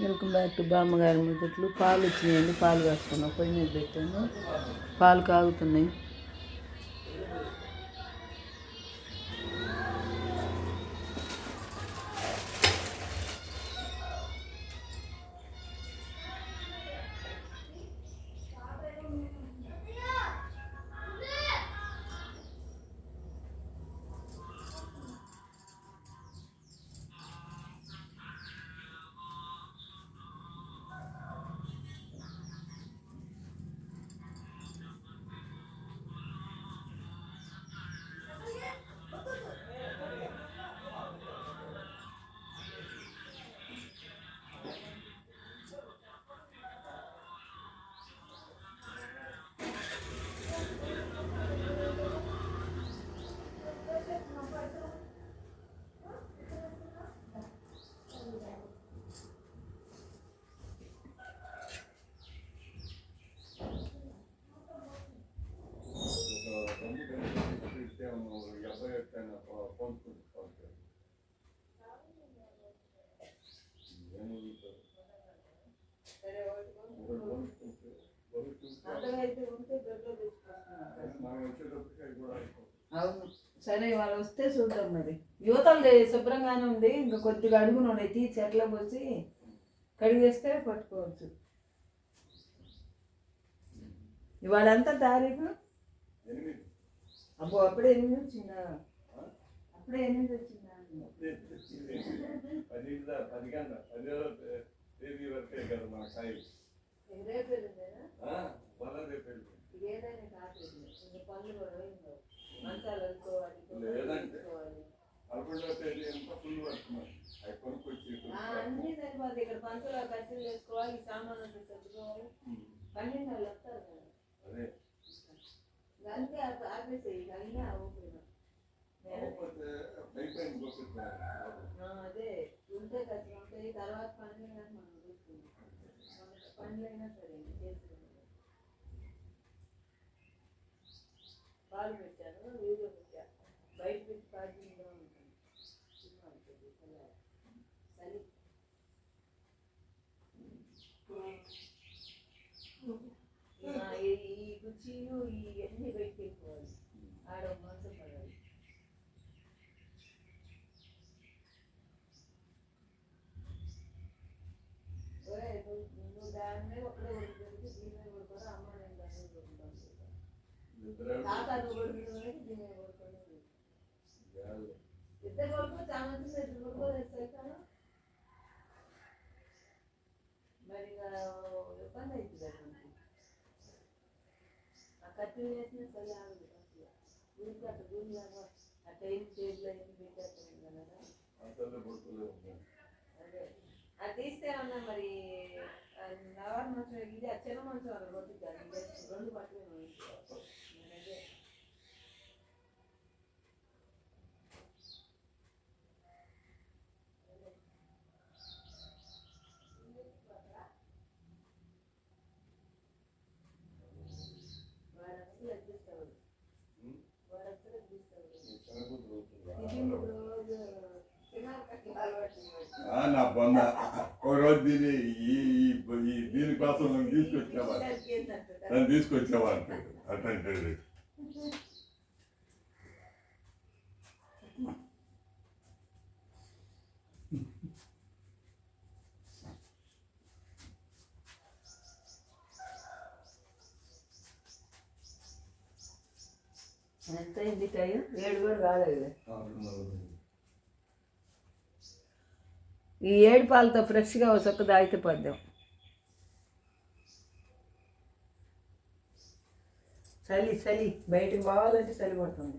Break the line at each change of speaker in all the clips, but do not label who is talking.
Welcome back to బామ్మగారి ముచ్చట్లు పాలు వచ్చినాయండి పాలు కాసుకున్నాం పొయ్యి మీద పెట్టాను. పాలు కాగుతున్నాయి. సరే వాళ్ళు వస్తే చూద్దాం మరి. యువతలు శుభ్రంగానే ఉంది ఇంకా కొద్దిగా అడుగును ఉన్నాయి తీసి ఎట్లా పోసి కడిగేస్తే పట్టుకోవచ్చు. ఇవాళ ఎంత తారీఖు? అబ్బో అప్పుడే ఎనిమిది వచ్చిందా? అప్పుడే ఎనిమిది వచ్చిందా? రేపు
లేదంటే పదకొండవ తేదీ ఎంత ఫుల్ మరి. అవి కొనుక్కొచ్చి
అన్నీ సరిపోతుంది ఇక్కడ పంచులో ఖర్చులు వేసుకోవాలి సామాన్లు తెచ్చుకోవాలి పన్నెండు వాళ్ళు వస్తారు కదా.
అదే.
అంతే ఆపేసి అన్నీ అవుతుంది
కాకపోతే పైపైన కొట్టుకున్నారు
అదే. ఉంటే ఖర్చు ఉంటాయి. తర్వాత పనులు కానీ మనం చూసుకుంటాం మనకి పనులైనా సరే చేసుకుంటాం పాలు పెట్టాను వీడియో పెట్టాను బయట పెట్టి పార్కింగ్లో ఉంటాను సినిమా ఉంటుంది చలి ఆ, ఈ ఈ కుర్చీలు ఇవన్నీ బయటకు వెళ్ళిపోవాలి ఆడ ఒక మంచం పడాలి ఒరే, నువ్వు నువ్వు దాని మీద ఒకటే కొడుకుతుంది దీని మీద కొడుకోరా అమ్మ నేను దాని మీద కొడుకుంటాను
ఇద్దరు
తాత నువ్వు కొడుకుతుంది దీని మీద కొడుకోలేదు ఇద్దరు కొడుకు చాలా మంది ఇద్దరు కొడుకు తెస్తాను మరి ఇంకా ఇబ్బంది అవుతుంది కదా మనకి. ఆ కత్తిని వేసిన సరి ఆగదు అసలు ఊరికి అట్లా భూమి లాగా ఆ టైం టేబుల్ అయింది పెట్టేస్తాను కదా
అంతలో పడుకోలే ఉంటాను
అదే అది తీస్తే ఉన్నా మరి నవారు మంచం ఇది ఆ చిన్న మంచం అక్కడ కొట్టుద్ది రెండు పట్టుకుని అదే వాడు అసలు అడ్జస్ట్ అవ్వదు వాడు అసలు అడ్జస్ట్ అవ్వదు
చెనగూతులు అవుతుందా?
టిఫిన్ రోజు తినాలి అలవాటు ఇవ్వండి.
ఆ, నా బొంద ఒక రోజు దీని ఈ ఈ- ఈ దీనికోసం నన్ను తీసుకొచ్చావా? నన్ను తీసుకొచ్చావా అంటాడు అట్లాంటి
ఎంత అయింది టైం? ఏడు కూడా కాలేదు ఈ ఏడు పాలతో ఫ్రెష్గా ఒక చొక్క తాగితే పడ్డాం చలి చలి. బయటకు పోవాలంటే చలి పడుతుంది.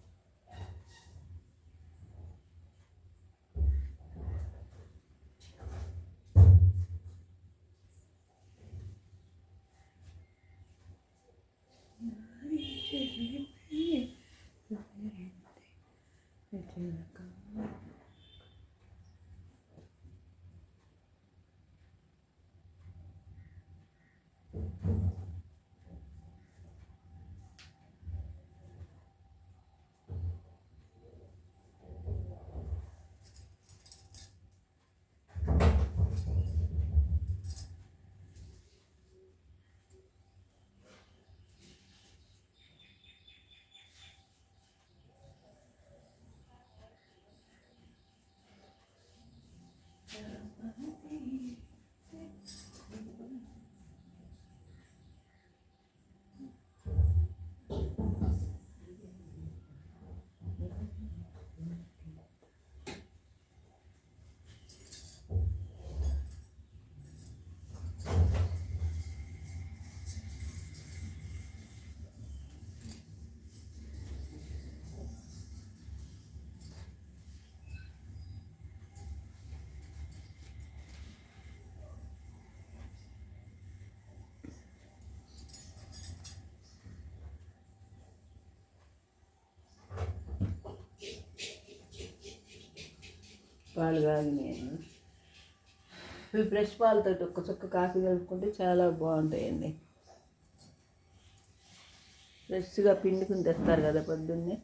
చిలక పాలు కాగినాయి ఇవి ఫ్రెష్ పాలతో ఒక్క చుక్క కాఫీ కలుపుకుంటే చాలా బాగుంటాయండి. ఫ్రెష్గా పిండుకుని తెస్తారు కదా పొద్దున్నే.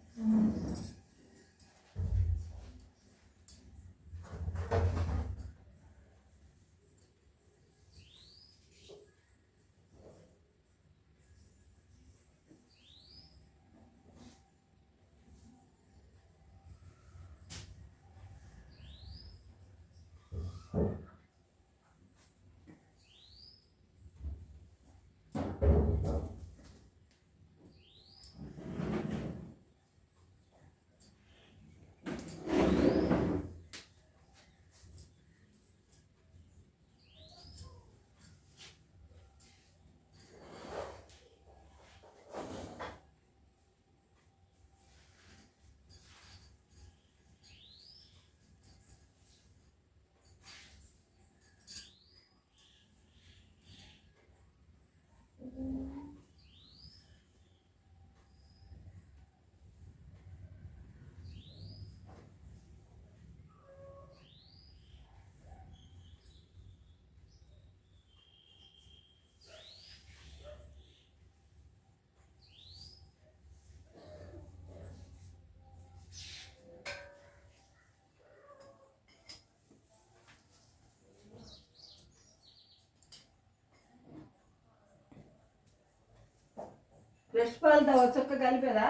ఫ్రెష్ పాలతో ఒక చుక్క కలిపేదా?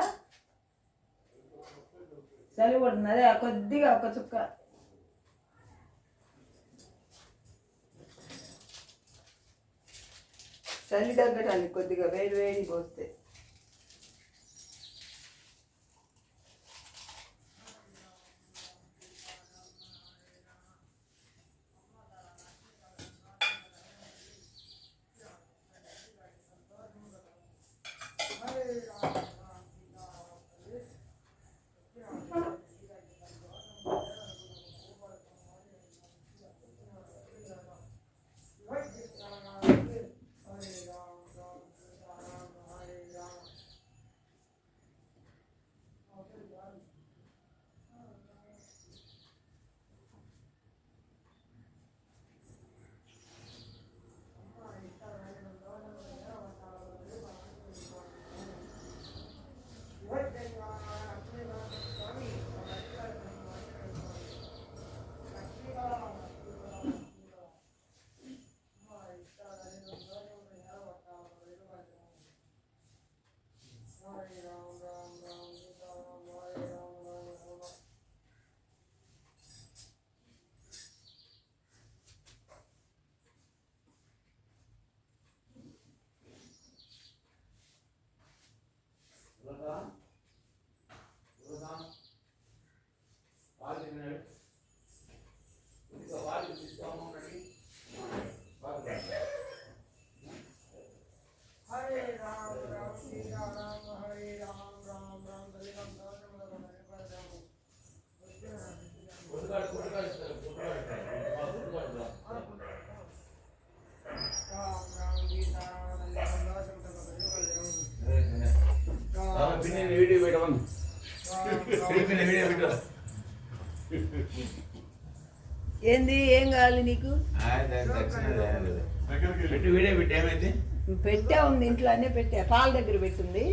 చలి పడుతుంది అదే కొద్దిగా ఒక చుక్క. చలి తగ్గటానికి కొద్దిగా వేడి వేడి పోస్తే.
కావాలి నీకు.
పెట్టు
ఉంది ఇంట్లో అన్నీ పెట్టా. పాల దగ్గర పెట్టింది.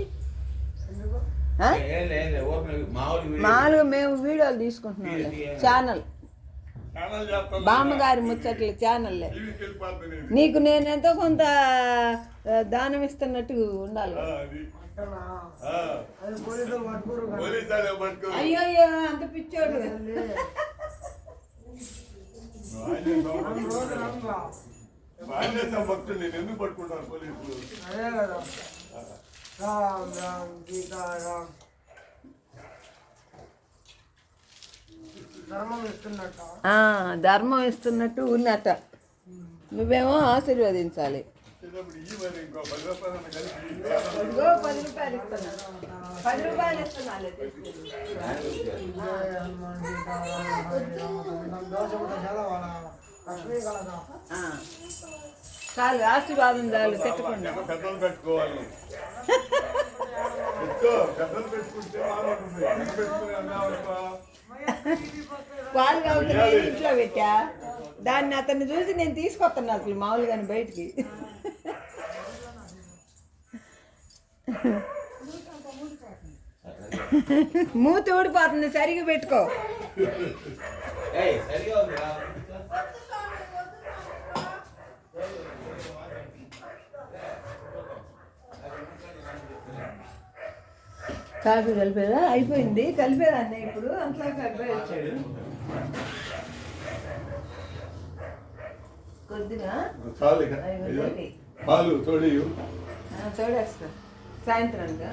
మామూలుగా మేము వీడియోలు తీసుకుంటున్నాం ఛానల్
ఛానల్.
బామ్మగారి ముచ్చట్ల
నేను.
నీకు నేను ఎంతో కొంత దానం ఇస్తున్నట్టు ఉండాలి. అయ్యో అంత పిచ్చోడు.
భక్తుడు. నేను ఎందుకు పట్టుకుంటాను పోలీసులు
అదే కదా రామ్ రామ్ సీతారాం ధర్మం ఇస్తున్నట్టు
ఉన్నట్ట నువ్వేమో ఆశీర్వదించాలి
ఈ మరి ఇంకో పది రూపాయలు కలిపి
ఇదిగో పది రూపాయలు పది రూపాయలు. చాలు ఆశీర్వాదం చాలు
పెద్దలు పెట్టుకోవాలి. పెద్దలు పెట్టుకుంటే పెట్టుకుని
ఇంట్లో పెట్టా. దాన్ని అతన్ని చూసి నేను తీసుకొస్తాను అసలు మామూలుగాని బయటికి. మూతి ఊడిపోతుంది సరిగా పెట్టుకో. కాఫీ కలిపేదా? అయిపోయింది. కలిపేదాన్ని ఇప్పుడు? అంతా కలిపే వచ్చాడు. కొద్దిగా.
పాలు తోడియు.
ఆ, తోడేస్తా సాయంత్రంగా?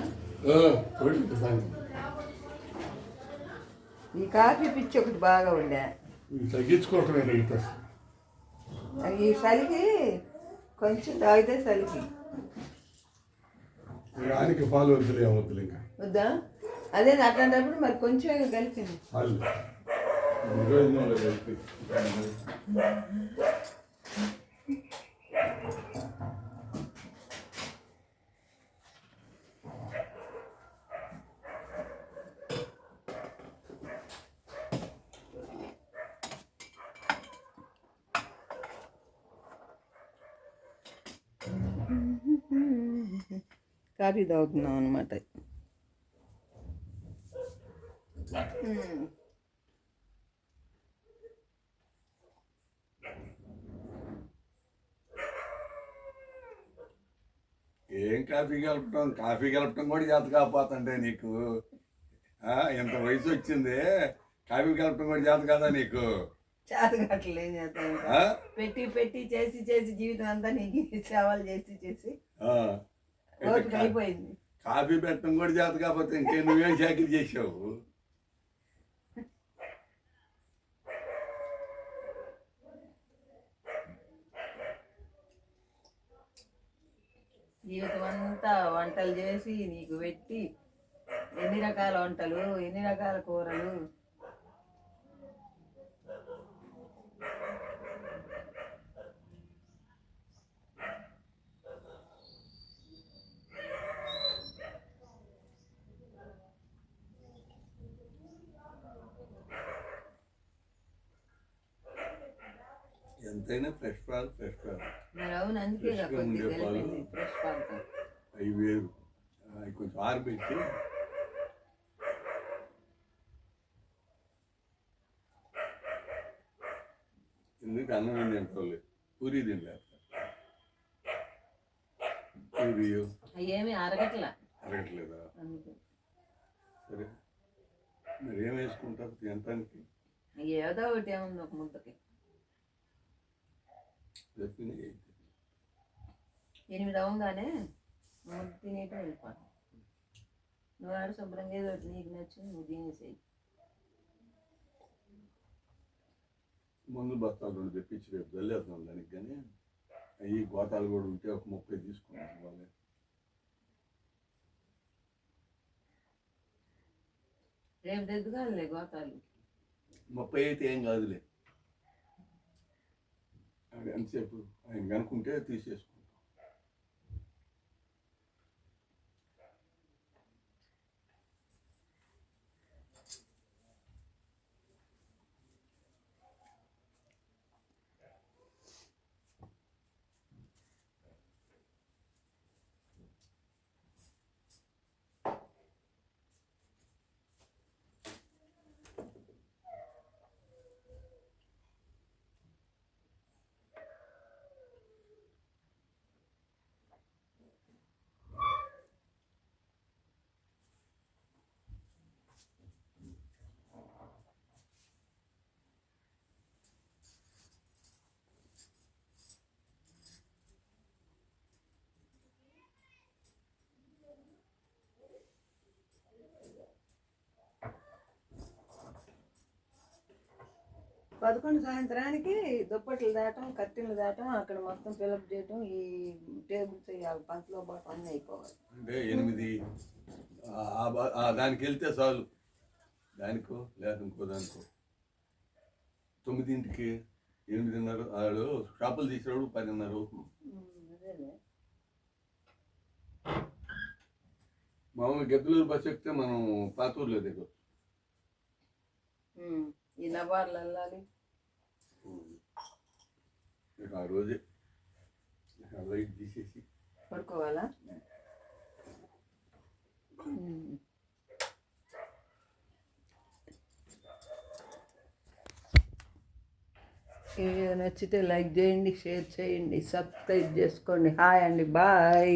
ఈ కాఫీ పిచ్చి ఒకటి బాగా ఉండే.
తగ్గించుకోవటమే
ఈ చలికి కొంచెం తాగితే చలికి
ఆయనకి పాలు వద్దులే వద్దులే ఇంకా.
వద్దా? అదే అట్లాంటప్పుడు మరి కొంచెం కలిపింది. కాఫీ తాగుతున్నాం అనమాట
ఏం కాఫీ కలపటం? కాఫీ కలపటం కూడా చేత కాకపోతుంటే నీకు. ఆ, ఇంత వయసు వచ్చింది? కాఫీ కలపటం కూడా చేత కాదా నీకు?
పెట్టి పెట్టి చేసి చేసి జీవితం అంతా నీకు సేవలు చేసి చేసి అయిపోయింది.
కాఫీ పెట్టడం కూడా చేత కాకపోతే ఇంకే నువ్వేం చాకరీ చేసావు?
జీవితం అంతా వంటలు చేసి నీకు పెట్టి ఎన్ని రకాల వంటలు ఎన్ని రకాల కూరలు?
ఎంతైనా ఫ్రెష్ పాలు ఫ్రెష్ పాలు. ఫ్రెష్గా ఉండే పాలు. అవి వేరు. అవి కొంచెం ఆరబెట్టి. ఎందుకు అన్నం పూరి తినలేరు పూరి
అవి ఏమి అరగట్ల
అరగట్లేదా సరే. మరి ఏం వేసుకుంటారు తినటానికి?
ఏదో ఒకటి ఏముంది ఒక ముద్దకి. ఎనిమిది అవ్వగానే ముద్ద తినేటి వెళ్ళిపోతాం నువ్వు ఆడ శుభ్రంగా ఏదో నీకు నచ్చింది నువ్వు తినేసేయి.
ముందు బస్తాలు రెండు తెప్పించి రేపు వెళ్ళేస్తున్నాం దానికి కానీ అవి గోతాలు కూడా ఉంటే ఒక ముప్పై తీసుకున్నాం వాళ్ళే
రేపు తెద్దుగాలే గోతాలు.
ముప్పై అయితే ఏం కాదులే. అది ఎంతసేపు ఆయన కనుక్కుంటే తీసేసుకో
పదకొండు సాయంత్రానికి దుప్పట్లు దాటం కత్తిళ్ళు దాటం అక్కడ మొత్తం ఫిలప్ చేయటం ఈ టేబుల్స్ వేయాలి పంచలో పాటు అన్నీ అయిపోవాలి.
అంటే ఎనిమిది దానికి వెళ్తే చాలు. దానికో లేదా ఇంకో దానికో. తొమ్మిదింటికి ఎనిమిదిన్నర ఆడు షాపులు తీసినప్పుడు పదిన్నర అవుతుంది. మామూలు గెద్దలూరు బస్సు ఎక్కితే మనం పాతూరులో దిగొచ్చు.
ఈ నవార్లు వెళ్ళాలి
ఇక ఆ రోజే లైట్ తీసేసి.
పడుకోవాలా? నచ్చితే లైక్ చేయండి షేర్ చేయండి సబ్స్క్రైబ్ చేసుకోండి. హాయ్ అండి బాయ్.